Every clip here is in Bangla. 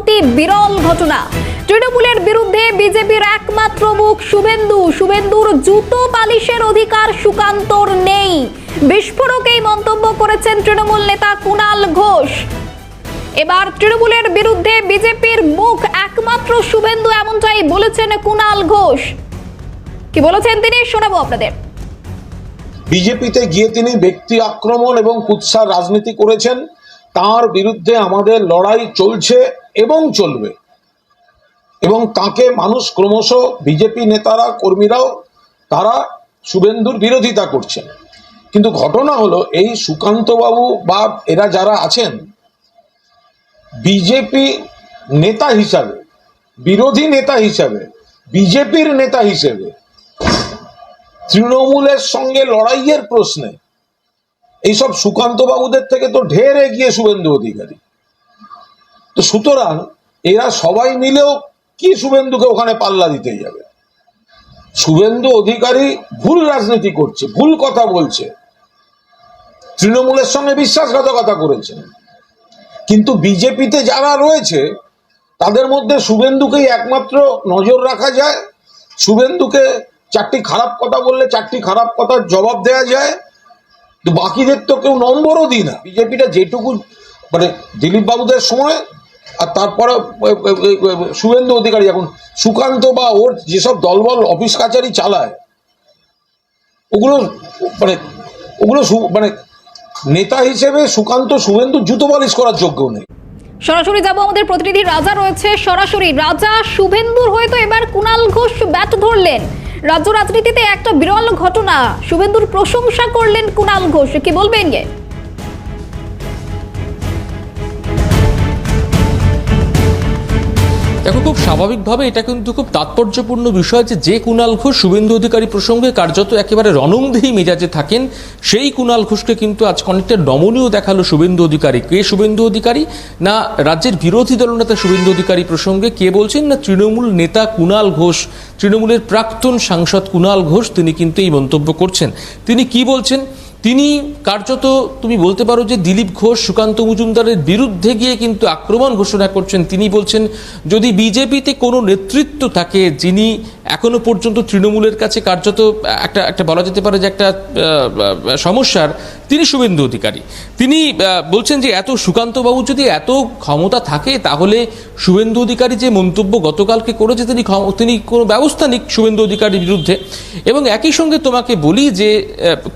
অতি বিরল ঘটনা। তৃণমূলের বিরুদ্ধে বিজেপির একমাত্র মুখ শুভেন্দু। শুভেন্দুর জুতো পালিশের অধিকার সুকান্তর নেই। বিস্ফোরক এই মন্তব্য করেছেন তৃণমূল নেতা কুণাল ঘোষ। এবার তৃণমূলের বিরুদ্ধে বিজেপির মুখ একমাত্র শুভেন্দু এমনটাই বলেছেন কুণাল ঘোষ। কি বলেছেন তিনি? শোনাবো আপনাদের। বিজেপিতে গিয়ে তিনি ব্যক্তি আক্রমণ এবং কুৎসার রাজনীতি করেছেন। তার বিরুদ্ধে আমাদের লড়াই চলছে। এবং চলবে। এবং তাকে মানুষ ক্রমশ বিজেপি নেতারা, কর্মীরাও, তারা শুভেন্দুর বিরোধিতা করছেন। কিন্তু ঘটনা হলো, এই সুকান্তবাবু বা এরা যারা আছেন, বিজেপি নেতা হিসাবে, বিরোধী নেতা হিসাবে, বিজেপির নেতা হিসেবে, তৃণমূলের সঙ্গে লড়াইয়ের প্রশ্নে, এইসব সুকান্ত বাবুদের থেকে তো ঢের এগিয়ে শুভেন্দু অধিকারী। তো সুতরাং এরা সবাই মিলেও কি শুভেন্দুকে ওখানে পাল্লা দিতে যাবে? শুভেন্দু অধিকারী ভুল রাজনীতি করছে, ভুল কথা বলছে। তৃণমূলের সঙ্গে বিশ্বাসঘাতকতা করেছেন কিন্তু বিজেপিতে যারা রয়েছে, তাদের মধ্যে শুভেন্দুকেই একমাত্র নজর রাখা যায়। শুভেন্দুকে চারটি খারাপ কথা বললে চারটি খারাপ কথার জবাব দেওয়া যায়। বাকিদের তো কেউ নম্বরও দিই না। বিজেপিটা যেটুকু মানে দিলীপ বাবুদের সময় আর তারপরে শুভেন্দু অধিকারী, এখন সুকান্ত বা ওর যেসব দলবল অফিস কাচারি চালায়, ওগুলো মানে ওগুলো মানে নেতা হিসেবে সুকান্ত, শুভেন্দু জুতো পালিশ করার যোগ্য নেই। সরাসরি যাব আমাদের প্রতিনিধি, রাজা রয়েছে সরাসরি। রাজা শুভেন্দুর হয়তো এবার কুণাল ঘোষ ব্যাট ধরলেন। রাজ্য রাজনীতিতে একটা বিরল ঘটনা, শুভেন্দুর প্রশংসা করলেন কুণাল ঘোষ। কি বলবেন গে? দেখো খুব স্বাভাবিকভাবে এটা কিন্তু খুব তাৎপর্যপূর্ণ বিষয় যে যে কুণাল ঘোষ শুভেন্দু অধিকারী প্রসঙ্গে কার্যত একেবারে রণংদেহী মেজাজে থাকেন। সেই কুণাল ঘোষকে কিন্তু আজ অনেকটা নমনীয় দেখাল শুভেন্দু অধিকারী। কে শুভেন্দু অধিকারী? না, রাজ্যের বিরোধী দলনেতা শুভেন্দু অধিকারী প্রসঙ্গে কে বলছেন? না, তৃণমূল নেতা কুণাল ঘোষ। তৃণমূলের প্রাক্তন সাংসদ কুণাল ঘোষ তিনি কিন্তু এই মন্তব্য করছেন। তিনি কি বলছেন? তিনি কার্যত, তুমি বলতে পারো যে দিলীপ ঘোষ, সুকান্ত মজুমদারের বিরুদ্ধে গিয়ে কিন্তু আক্রমণ ঘোষণা করছেন। তিনি বলছেন, যদি বিজেপিতে কোনো নেতৃত্ব থাকে, যিনি এখনও পর্যন্ত তৃণমূলের কাছে কার্যত একটা একটা বলা যেতে পারে যে একটা সমস্যার তিনি শুভেন্দু অধিকারী। তিনি বলছেন যে এত সুকান্তবাবু যদি এত ক্ষমতা থাকে, তাহলে শুভেন্দু অধিকারী যে মন্তব্য গতকালকে করেছে, তিনি তিনি কোনো ব্যবস্থা নিক শুভেন্দু অধিকারীর বিরুদ্ধে। এবং একই সঙ্গে তোমাকে বলি যে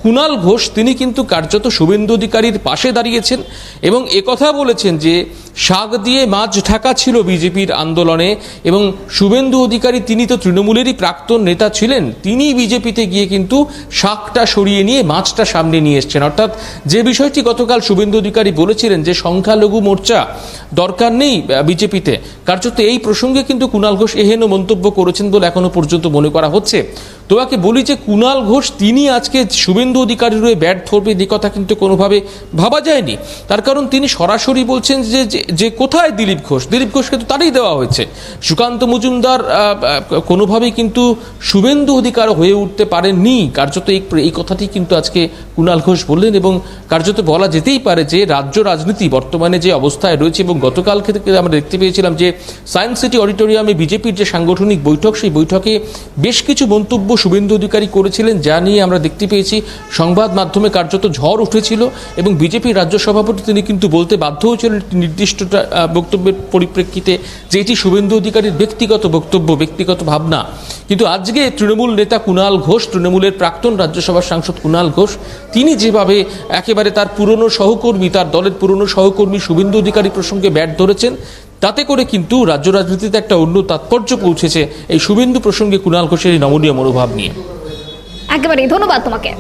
কুণাল ঘোষ, তিনি কিন্তু কার্যত শুভেন্দু অধিকারীর পাশে দাঁড়িয়েছেন এবং একথা বলেছেন যে, শাক দিয়ে মাছ ঢাকা ছিল বিজেপির আন্দোলনে এবং শুভেন্দু অধিকারী, তিনি তো তৃণমূলেরই প্রাক্তন নেতা ছিলেন তিনি বিজেপিতে গিয়ে কিন্তু শাকটা সরিয়ে নিয়ে মাছটা সামনে নিয়ে এসছেন। অর্থাৎ যে বিষয়টি গতকাল শুভেন্দু অধিকারী বলেছিলেন যে সংখ্যালঘু মোর্চা দরকার নেই বিজেপিতে। কার্যত এই প্রসঙ্গে কিন্তু কুণাল ঘোষ এহেন মন্তব্য করেছেন বলে এখনও পর্যন্ত মনে করা হচ্ছে। তোমাকে বলি যে কুণাল ঘোষ, তিনি আজকে শুভেন্দু অধিকারীর হয়ে ব্যাট ধরবে এই কথা কিন্তু কোনোভাবে ভাবা যায়নি। তার কারণ তিনি সরাসরি বলছেন যে, যে- কোথায় দিলীপ ঘোষ? দিলীপ ঘোষকে তো তারই দেওয়া হয়েছে। সুকান্ত মজুমদার কোনোভাবেই কিন্তু শুভেন্দু অধিকার হয়ে উঠতে পারেননি। কার্যত এই এই কথাটি কিন্তু আজকে কুণাল ঘোষ বললেন এবং কার্যত বলা যেতেই পারে যে রাজ্য রাজনীতি বর্তমানে যে অবস্থায় রয়েছে এবং গতকাল থেকে আমরা দেখতে পেয়েছিলাম যে সায়েন্স সিটি অডিটোরিয়ামে বিজেপির যে সাংগঠনিক বৈঠক, সেই বৈঠকে বেশ কিছু মন্তব্য শুভেন্দু অধিকারী করেছিলেন যা নিয়ে আমরা দেখতে পেয়েছি। সংবাদ মাধ্যমে কার্যত ঝড় উঠেছিল এবং বিজেপির রাজ্য সভাপতি তিনি কিন্তু বলতে বাধ্য হয়েছিলেন নির্দিষ্ট বক্তব্যের পরিপ্রেক্ষিতে যে এটি শুভেন্দু অধিকারীর ব্যক্তিগত বক্তব্য, ব্যক্তিগত ভাবনা। কিন্তু আজকে তৃণমূল নেতা কুণাল ঘোষ, তৃণমূলের প্রাক্তন রাজ্যসভার সাংসদ কুণাল ঘোষ, তিনি যেভাবে একেবারে তার পুরনো সহকর্মী, তার দলের পুরনো সহকর্মী শুভেন্দু অধিকারী প্রসঙ্গে ব্যাট ধরেছেন, তাতে করে কিন্তু রাজ্য রাজনীতিতে একটা অন্য তাৎপর্য পৌঁছেছে এই শুভেন্দু প্রসঙ্গে কুণাল ঘোষের এই নমনীয় মনোভাব নিয়ে। একেবারেই ধন্যবাদ তোমাকে।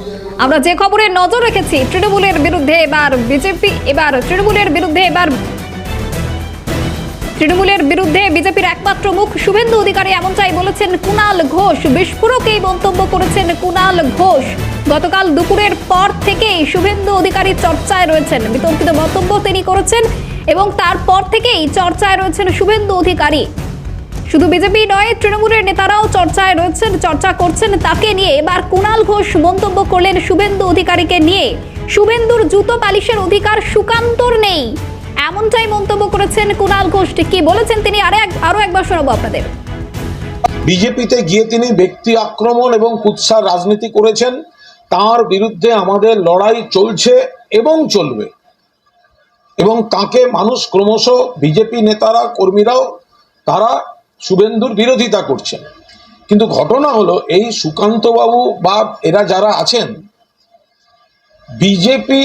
আমরা যে খবরে নজর রেখেছি, তৃণমূলের বিরুদ্ধে এবার বিজেপি, এবার তৃণমূলের বিরুদ্ধে এবার তৃণমূলের বিরুদ্ধে বিজেপির একমাত্র মুখ শুভেন্দু অধিকারী এমনটাই বলেছেন কুণাল ঘোষ। বিস্ফোরক এই মন্তব্য করেছেন কুণাল ঘোষ। গতকাল দুপুরের পর থেকেই শুভেন্দু অধিকারী চর্চায় রয়েছেন। বিতর্কিত মন্তব্য তিনি করেছেন এবং তারপর থেকেই চর্চায় রয়েছেন শুভেন্দু অধিকারী। শুধু বিজেপি নয়, তৃণমূলের নেতারাও চর্চায় রয়েছেন, চর্চা করছেন তাকে নিয়ে। এবার কুণাল ঘোষ মন্তব্য করলেন শুভেন্দু অধিকারীকে নিয়ে। শুভেন্দুর জুতো পালিশের অধিকার সুকান্তর নেই। এমনটাই মন্তব্য করেছেন কুণাল ঘোষ। কি বলেছেন তিনি? আরে আরও একবার শোনাবো আপনাদের। বিজেপিতে গিয়ে তিনি ব্যক্তি আক্রমণ এবং কুৎসার রাজনীতি করেছেন। তার বিরুদ্ধে আমাদের লড়াই চলছে এবং চলবে। এবং তাকে মানুষ ক্রমশ বিজেপি নেতারা, কর্মীরাও, তারা শুভেন্দুর বিরোধিতা করছেন। কিন্তু ঘটনা হলো, এই সুকান্ত বাবু বা এরা যারা আছেন, বিজেপি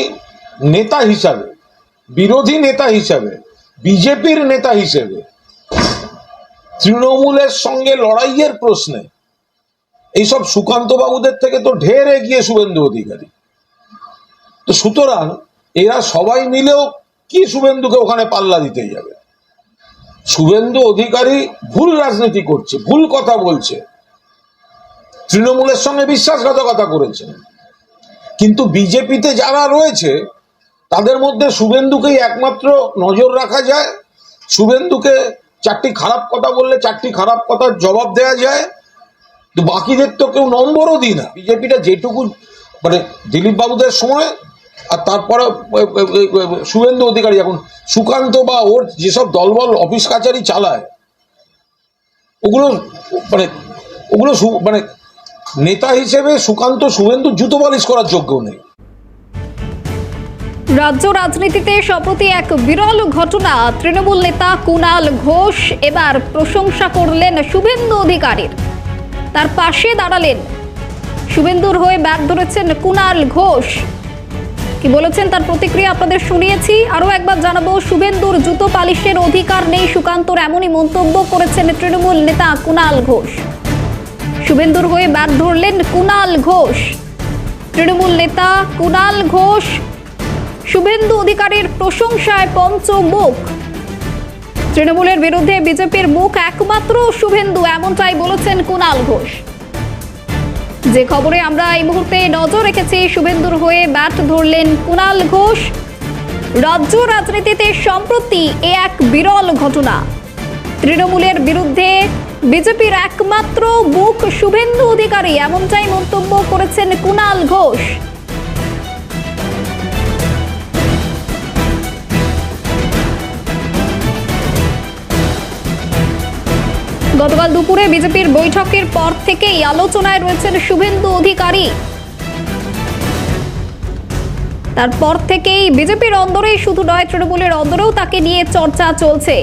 নেতা হিসাবে বিরোধী নেতা হিসাবে, বিজেপির নেতা হিসেবে, তৃণমূলের সঙ্গে লড়াইয়ের প্রশ্নে, এইসব সুকান্ত বাবুদের থেকে তো ঢের এগিয়ে শুভেন্দু অধিকারী। তো সুতরাং এরা সবাই মিলেও কি শুভেন্দুকে ওখানে পাল্লা দিতে যাবে? শুভেন্দু অধিকারী ভুল রাজনীতি করছে, ভুল কথা বলছে। তৃণমূলের সঙ্গে বিশ্বাসঘাতকতা করেছেন কিন্তু বিজেপিতে যারা রয়েছে তাদের মধ্যে শুভেন্দুকেই একমাত্র নজর রাখা যায়। শুভেন্দুকে চারটি খারাপ কথা বললে চারটি খারাপ কথার জবাব দেওয়া যায়। তো বাকিদের তো কেউ নম্বরও দিই না। বিজেপিটা যেটুকু মানে দিলীপ বাবুদের সময় আর তারপরে শুভেন্দু অধিকারী। এখন সুকান্ত বা ওর যেসব দলবল, অফিস কাচারি চালায়, ওগুলো মানে ওগুলো মানে নেতা হিসেবে সুকান্ত, শুভেন্দু জুতো পালিশ করার যোগ্য নেই। রাজ্য রাজনীতিতে সম্প্রতি এক বিরল ঘটনা। তৃণমূল নেতা কুণাল ঘোষ এবার প্রশংসা করলেন শুভেন্দু অধিকারীর। তার পাশে দাঁড়ালেন শুভেন্দুর হয়ে ব্যাট ধরেছেন কুণাল ঘোষ। কি বলেছেন তার প্রতিক্রিয়া আপনাদের শুনিয়েছি। আরও একবার জানাব, শুভেন্দুর জুতো পালিশের অধিকার নেই সুকান্তর এমনই মন্তব্য করেছেন তৃণমূল নেতা কুণাল ঘোষ। শুভেন্দুর হয়ে ব্যাট ধরলেন কুণাল ঘোষ। তৃণমূল নেতা কুণাল ঘোষ শুভেন্দু অধিকারীর প্রশংসায় পঞ্চমুখ তৃণমূলের বিরুদ্ধে বিজেপির মুখ একমাত্র শুভেন্দু, এমনটাই বলেছেন কুণাল ঘোষ। যে খবরে আমরা এই মুহূর্তে নজর রেখেছি, শুভেন্দুর হয়ে ব্যাট ধরলেন কুণাল ঘোষ। রাজ্য রাজনীতিতে সম্প্রতি এ এক বিরল ঘটনা। তৃণমূলের বিরুদ্ধে বিজেপির একমাত্র মুখ শুভেন্দু অধিকারী, এমনটাই মন্তব্য করেছেন কুণাল ঘোষ। গতকাল দুপুরে বিজেপির বৈঠকের পর থেকেই আলোচনায় রয়েছেন শুভেন্দু অধিকারী। তারপর থেকেই বিজেপির অন্দরেই শুধু নয়, তৃণমূলের অন্দরেও তাকে নিয়ে চর্চা চলছে।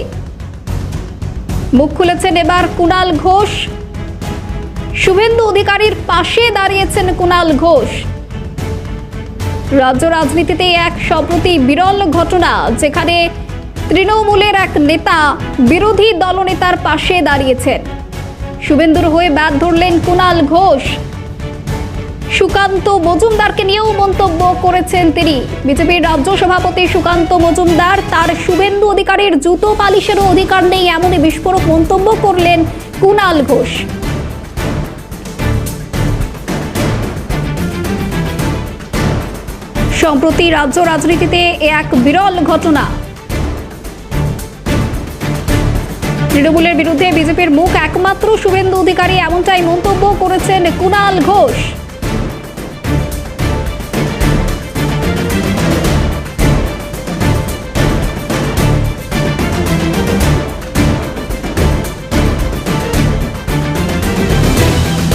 মুখ খুলেছেন এবার কুণাল ঘোষ। শুভেন্দু অধিকারীর পাশে দাঁড়িয়েছেন কুণাল ঘোষ। রাজ্য রাজনীতিতে এক সম্প্রতি বিরল ঘটনা, যেখানে তৃণমূলের এক নেতা বিরোধী দলনেতার পাশে দাঁড়িয়েছেন। শুভেন্দুর হয়ে ব্যাট ধরলেন কুণাল ঘোষ। সুকান্ত মজুমদারকে নিয়েও মন্তব্য করেছেন তিনি। বিজেপির রাজ্য সভাপতি সুকান্ত মজুমদার তার শুভেন্দু অধিকারের জুতো পালিশেরও অধিকার নেই এমনই বিস্ফোরক মন্তব্য করলেন কুণাল ঘোষ। সম্প্রতি রাজ্য রাজনীতিতে এক বিরল ঘটনা। তৃণমূলের বিরুদ্ধে বিজেপির মুখ একমাত্র শুভেন্দু অধিকারী এমনটাই মন্তব্য করেছেন কুণাল ঘোষ।